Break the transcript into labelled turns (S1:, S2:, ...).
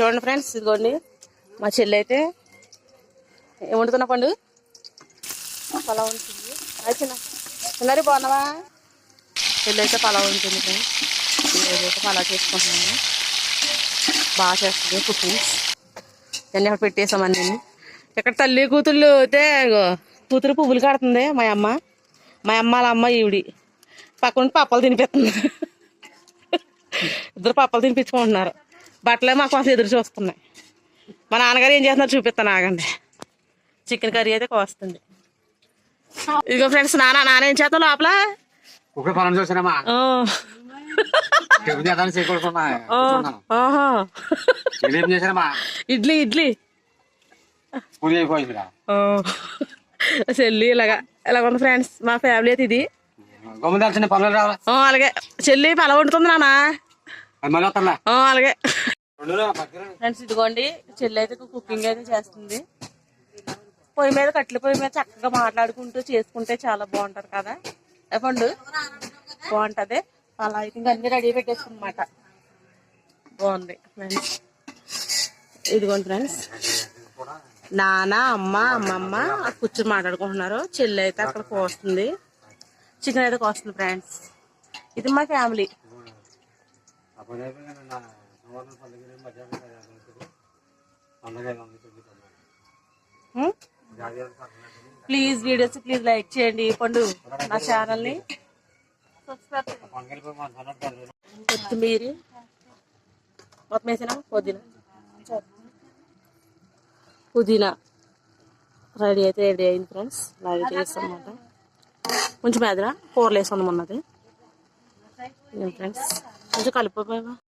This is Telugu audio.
S1: చూడండి ఫ్రెండ్స్ ఇదిగోండి. మా చెల్లి అయితే ఏం వండుతున్నా పండు? పలావ్ ఉంటుంది. అది చిన్న. బాగున్నావా? చెల్లి అయితే పలావ్ ఉంటుంది ఫ్రెండ్స్. అయితే పలావ్ చేసుకుంటున్నాము బాగా చేస్తుంది కుకింగ్. ఇవన్నీ అక్కడ పెట్టేసాం అన్నీ. ఇక్కడ తల్లి కూతుళ్ళు అయితే కూతురు పువ్వులు కడుతుంది మా అమ్మ. మా అమ్మ వాళ్ళ అమ్మ ఈవిడి. పక్కన పప్పలు తినిపిస్తుంది ఇద్దరు పప్పలు తినిపించుకుంటున్నారు. బట్టలే మాకు అసలు ఎదురు చూస్తున్నాయి. మా నాన్నగారు ఏం చేస్తున్నారు చూపిస్తాను ఆగండి చికెన్ కర్రీ అయితే కోస్తుంది. ఇదిగో ఫ్రెండ్స్ నాన్న నాన్న ఏం చేస్తావు లోపల?
S2: కుక్క పొలం
S1: ఇడ్లీ ఇడ్లీ. చెల్లి ఇలాగా ఇలాగ ఉంది ఫ్రెండ్స్ మా ఫ్యామిలీ అయితే ఇది. అలాగే. చెల్లి పలా వండుతుంది నాన్న. అలాగే. ఫ్రెండ్స్ ఇదిగోండి చెల్లి అయితే కుకింగ్ అయితే చేస్తుంది. పొయ్యి మీద కట్టెల పొయ్యి మీద చక్కగా మాట్లాడుకుంటూ చేసుకుంటే చాలా బాగుంటది కదా. ఏ పండు? బాగుంటది. అలా అయితే ఇంకా అన్ని రెడీ పెట్టేసుకున్నమాట. బాగుంది ఫ్రెండ్స్. ఇదిగోండి ఫ్రెండ్స్. నాన్న అమ్మ అమ్మమ్మ కూర్చొని మాట్లాడుకుంటున్నారు. చెల్లి అయితే అక్కడ కోస్తుంది. చికెన్ అయితే కోస్తుంది ఫ్రెండ్స్. ఇది మా
S2: family.
S1: Please videos please like చేయండి. పండు నా ఛానల్ని
S2: పండుగ వెళ్ళిపోయి మా సొంత పనులు.
S1: కొత్తిమీర మొత్తం వేసినా పుదీనా. పుదీనా రెడీ అయితే రెడీ అయింది ఫ్రెండ్స్. రెడీ చేస్తాం అనమాట కొంచెం ఎదురా? కూరలు వేసుకుందాం అన్నది ఫ్రెండ్స్. కలిపి